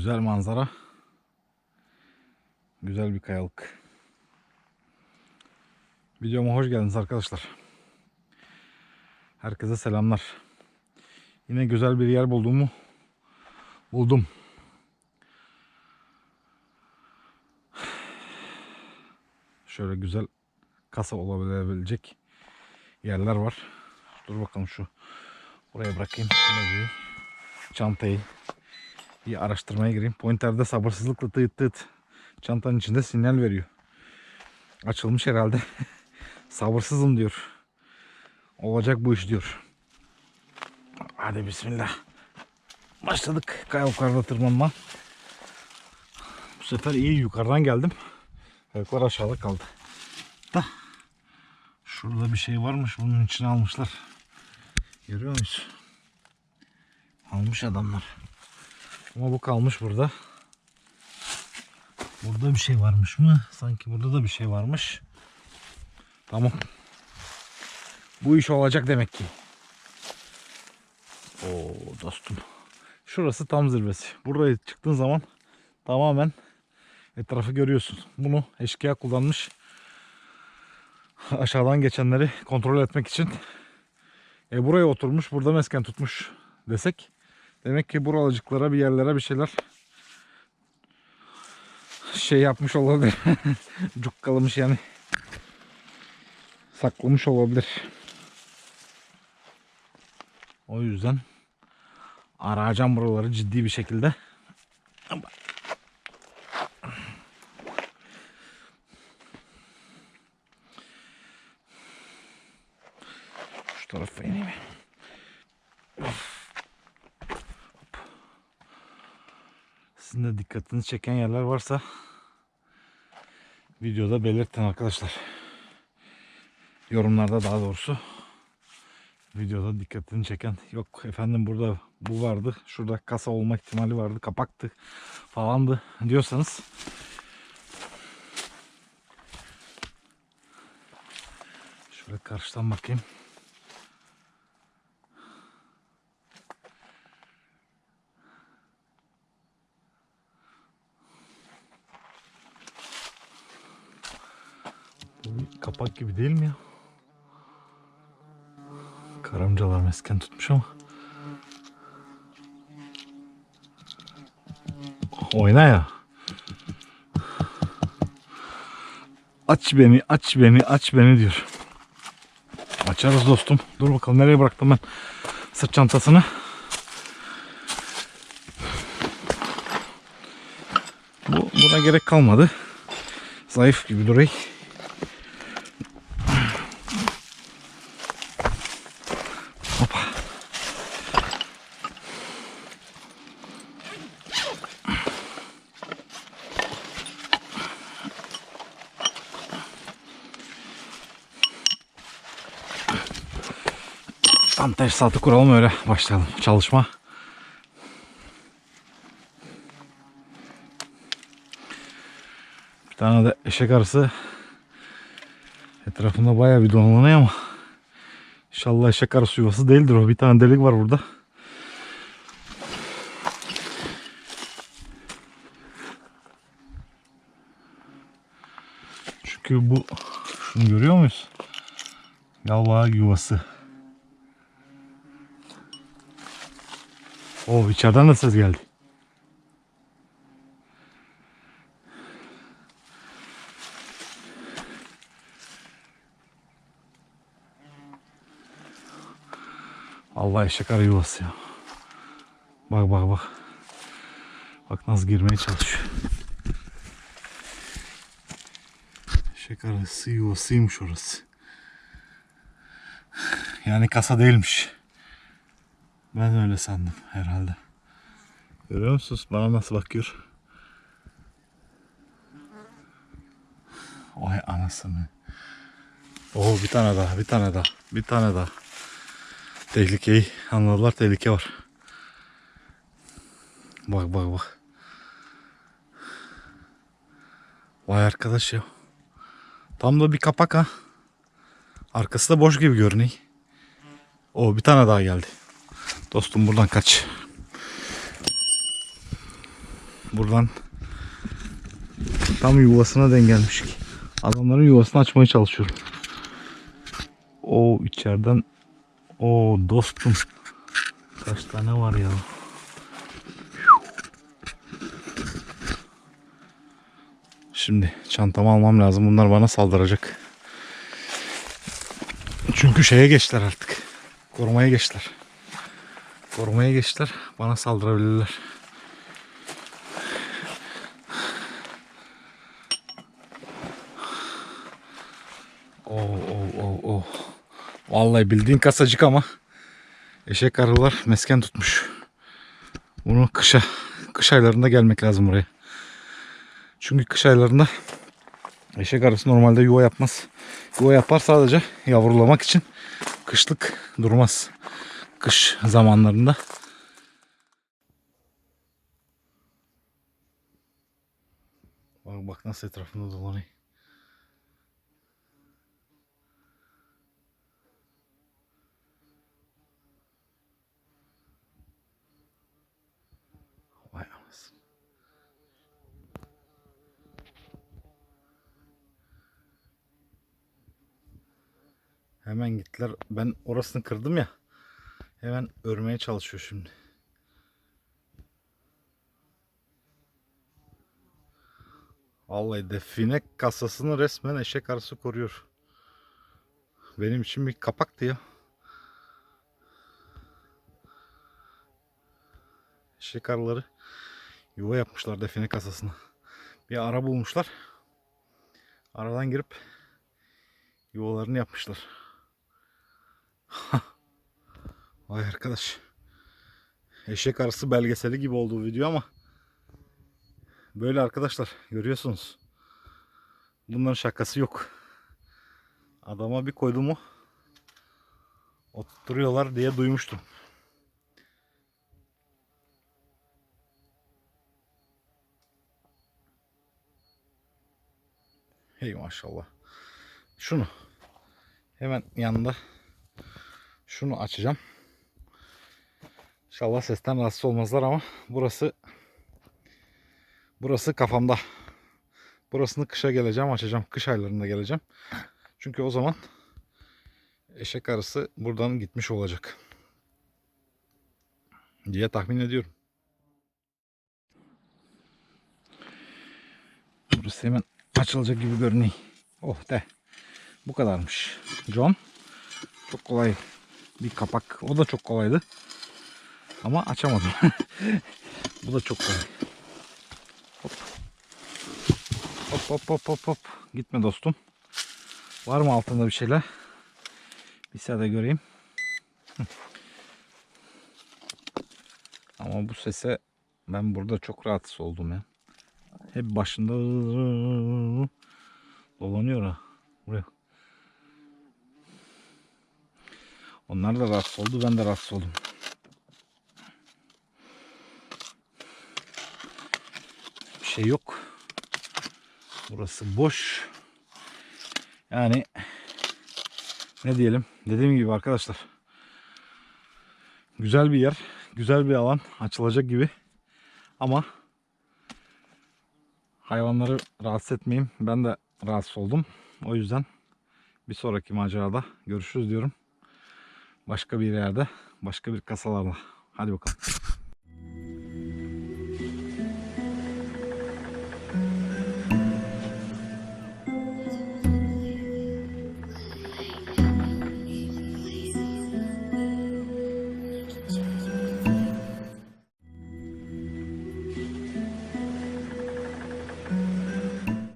Güzel manzara. Güzel bir kayalık. Videoma hoş geldiniz arkadaşlar. Herkese selamlar. Yine güzel bir yer bulduğumu buldum. Şöyle güzel kasa olabilecek yerler var. Dur bakalım şu buraya bırakayım. Çantayı bir araştırmaya gireyim. Pointer'de sabırsızlıkla tıt tıt çantanın içinde sinyal veriyor. Açılmış herhalde. Sabırsızım diyor. Olacak bu iş diyor. Hadi bismillah. Başladık kayalıklarda tırmanma. Bu sefer iyi yukarıdan geldim. Kayalıklar aşağıda kaldı. Da. Şurada bir şey varmış. Bunun içine almışlar. Görüyor muyuz? Almış adamlar. Ama bu kalmış burada. Burada bir şey varmış mı? Sanki burada da bir şey varmış. Tamam. Bu iş olacak demek ki. Oo dostum. Şurası tam zirvesi. Buraya çıktığın zaman tamamen etrafı görüyorsun. Bunu eşkıya kullanmış. Aşağıdan geçenleri kontrol etmek için. E buraya oturmuş, burada mesken tutmuş desek. Demek ki buralıcıklara bir yerlere bir şeyler şey yapmış olabilir. Cukkalamış yani. Saklamış olabilir. O yüzden arayacağım buraları ciddi bir şekilde. Şu tarafa ineyim. Sizin de dikkatinizi çeken yerler varsa videoda belirtin arkadaşlar. Yorumlarda daha doğrusu videoda dikkatini çeken yok efendim burada bu vardı şurada kasa olma ihtimali vardı kapaktı falandı diyorsanız şöyle karşıdan bakayım kapak gibi değil mi ya? Karamcalar mesken tutmuş ama. Oyna ya. Aç beni, aç beni, aç beni diyor. Açarız dostum. Dur bakalım nereye bıraktım ben sırt çantasını. Bu, buna gerek kalmadı. Zayıf gibi duruyor. Tam teşhisatı kuralım öyle başlayalım çalışma. Bir tane de eşek arısı etrafında bayağı bir dolanıyor ama İnşallah eşek arısı yuvası değildir o. Bir tane delik var burada. Çünkü bu şunu görüyor muyuz? Galiba yuvası. O içeriden de ses geldi. Allah eşek yuvası ya. Bak bak bak. Bak nasıl girmeye çalışıyor. Eşek arısı yuvasıymış orası. Yani kasa değilmiş. Ben öyle sandım herhalde. Görüyor musunuz? Bana nasıl bakıyor? Oy anasını. Oo bir tane daha, bir tane daha, bir tane daha. Tehlikeyi anladılar. Tehlike var. Bak bak bak. Vay arkadaş ya. Tam da bir kapak ha. Arkası da boş gibi görünüyor. O bir tane daha geldi. Dostum buradan kaç. Buradan tam yuvasına denk gelmiş ki. Adamların yuvasını açmaya çalışıyorum. O içeriden o dostum kaç tane var ya. Şimdi çantamı almam lazım. Bunlar bana saldıracak. Çünkü şeye geçtiler artık. Korumaya geçtiler. Korumaya geçtiler. Bana saldırabilirler. Oo, oo, oo, oo. Vallahi bildiğin kasacık ama eşek arılar mesken tutmuş. Bunu kışa, kış aylarında gelmek lazım buraya. Çünkü kış aylarında eşek arısı normalde yuva yapmaz. Yuva yapar sadece yavrulamak için kışlık durmaz. Kış zamanlarında. Bak bak nasıl etrafında dolanıyor. Vay anasını. Hemen gittiler. Ben orasını kırdım ya. Hemen örmeye çalışıyor şimdi. Vallahi define kasasını resmen eşek arısı koruyor. Benim için bir kapaktı ya. Eşek arıları yuva yapmışlar define kasasına. Bir ara bulmuşlar. Aradan girip yuvalarını yapmışlar. Vay arkadaş. Eşek arısı belgeseli gibi oldu video ama böyle arkadaşlar görüyorsunuz. Bunların şakası yok. Adama bir koydu mu oturuyorlar diye duymuştum. Hey maşallah. Şunu hemen yanında şunu açacağım. İnşallah sesten rahatsız olmazlar ama burası burası kafamda. Burasını kışa geleceğim açacağım. Kış aylarında geleceğim. Çünkü o zaman eşek arısı buradan gitmiş olacak. Diye tahmin ediyorum. Burası hemen açılacak gibi görünüyor. Oh de. Bu kadarmış. John. Çok kolay bir kapak. O da çok kolaydı. Ama açamadım. Bu da çok kolay. Hop. Hop hop hop hop hop. Gitme dostum. Var mı altında bir şeyler? Bir sade göreyim. Ama bu sese ben burada çok rahatsız oldum ya. Hep başında dolanıyor ha. Buraya. Onlar da rahatsız oldu. Ben de rahatsız oldum. Şey yok. Burası boş. Yani ne diyelim? Dediğim gibi arkadaşlar. Güzel bir yer. Güzel bir alan. Açılacak gibi. Ama hayvanları rahatsız etmeyeyim. Ben de rahatsız oldum. O yüzden bir sonraki macerada görüşürüz diyorum. Başka bir yerde, başka bir kasalarla. Hadi bakalım.